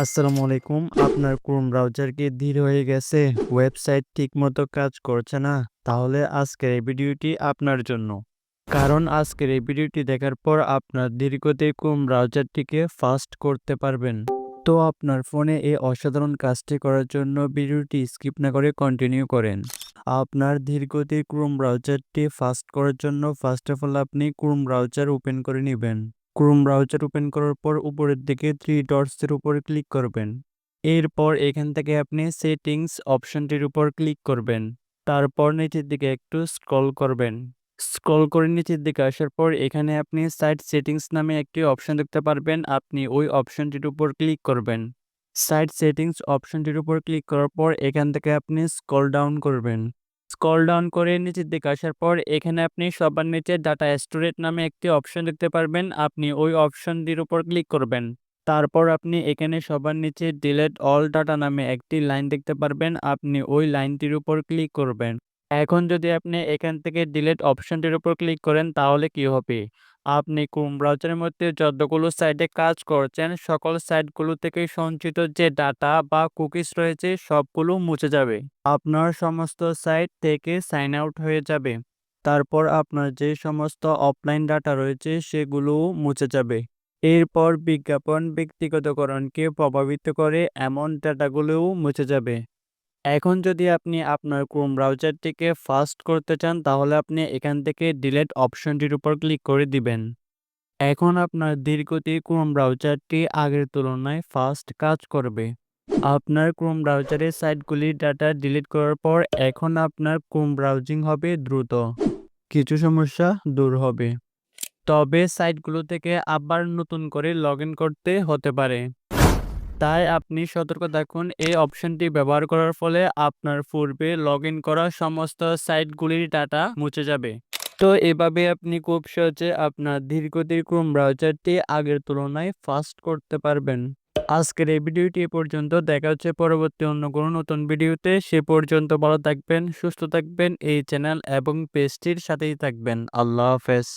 আসসালামু আলাইকুম। আপনার ক্রোম ব্রাউজার কি ধীর হয়ে গেছে? ওয়েবসাইট ঠিকমতো কাজ করছে না? তাহলে আজকের এই ভিডিওটি আপনার জন্য। কারণ আজকের এই ভিডিওটি দেখার পর আপনার ধীরগতির ক্রোম ব্রাউজারটিকে ফাস্ট করতে পারবেন। তো আপনার ফোনে এই অসাধারণ কাজটি করার জন্য ভিডিওটি স্কিপ না করে কন্টিনিউ করেন। আপনার ধীরগতির ক্রোম ব্রাউজারটি ফাস্ট করার জন্য ফার্স্ট অফ অল আপনি ক্রোম ব্রাউজার ওপেন করে নেবেন। ক্রোম ব্রাউজার ওপেন করার পর উপরের দিকে থ্রি ডটসের উপর ক্লিক করবেন। এরপর এখান থেকে আপনি সেটিংস অপশনটির উপর ক্লিক করবেন। তারপর নিচের দিকে একটু স্ক্রল করবেন। স্ক্রল করে নিচের দিকে আসার পর এখানে আপনি সাইট সেটিংস নামে একটি অপশন দেখতে পারবেন। আপনি ওই অপশনটির উপর ক্লিক করবেন। সাইট সেটিংস অপশনটির উপর ক্লিক করার পর এখান থেকে আপনি স্ক্রল ডাউন করবেন। স্ক্রল ডাউন করে নিচের দিকে আসার পর এখানে আপনি সবার নিচে ডাটা স্টোরেজ নামে একটি অপশন দেখতে পারবেন। আপনি ওই অপশনটির উপর ক্লিক করবেন। তারপর আপনি এখানে সবার নিচে ডিলেট অল ডাটা নামে একটি লাইন দেখতে পারবেন। আপনি ওই লাইনটির উপর ক্লিক করবেন। এখন যদি আপনি এখান থেকে ডিলেট অপশনটির উপর ক্লিক করেন, তাহলে কি হবে? আপনি ক্রোম ব্রাউজারের মধ্যে যতগুলো সাইটে কাজ করছেন, সকল সাইটগুলো থেকে সঞ্চিত যে ডাটা বা কুকিজ রয়েছে, সবগুলো মুছে যাবে। আপনার সমস্ত সাইট থেকে সাইন আউট হয়ে যাবে। তারপর আপনার যে সমস্ত অফলাইন ডাটা রয়েছে সেগুলোও মুছে যাবে। এরপর বিজ্ঞাপন ব্যক্তিগতকরণকে প্রভাবিত করে এমন ডাটাগুলোও মুছে যাবে। এখন যদি আপনি আপনার ক্রোম ব্রাউজারটিকে ফাস্ট করতে চান, তাহলে আপনি এখান থেকে ডিলেট অপশনটির উপর ক্লিক করে দিবেন। এখন আপনার ধীরগতির ক্রোম ব্রাউজারটি আগের তুলনায় ফাস্ট কাজ করবে। আপনার ক্রোম ব্রাউজারের সাইটগুলির ডাটা ডিলিট করার পর এখন আপনার ক্রোম ব্রাউজিং হবে দ্রুত। কিছু সমস্যা দূর হবে। তবে সাইটগুলো থেকে আবার নতুন করে লগ করতে হতে পারে। তাই আপনি সতর্ক থাকুন। এই অপশনটি ব্যবহার করার ফলে আপনার পূর্বে লগ ইন করা সমস্ত সাইটগুলির ডাটা মুছে যাবে। তো এভাবে আপনি খুব সহজে আপনার ধীরগতির ক্রোম ব্রাউজারটি আগের তুলনায় ফাস্ট করতে পারবেন। আজকের এই ভিডিওটি এ পর্যন্ত। দেখা হচ্ছে পরবর্তী অন্য কোনো নতুন ভিডিওতে। সে পর্যন্ত ভালো থাকবেন, সুস্থ থাকবেন, এই চ্যানেল এবং পেজটির সাথেই থাকবেন। আল্লাহ হাফেজ।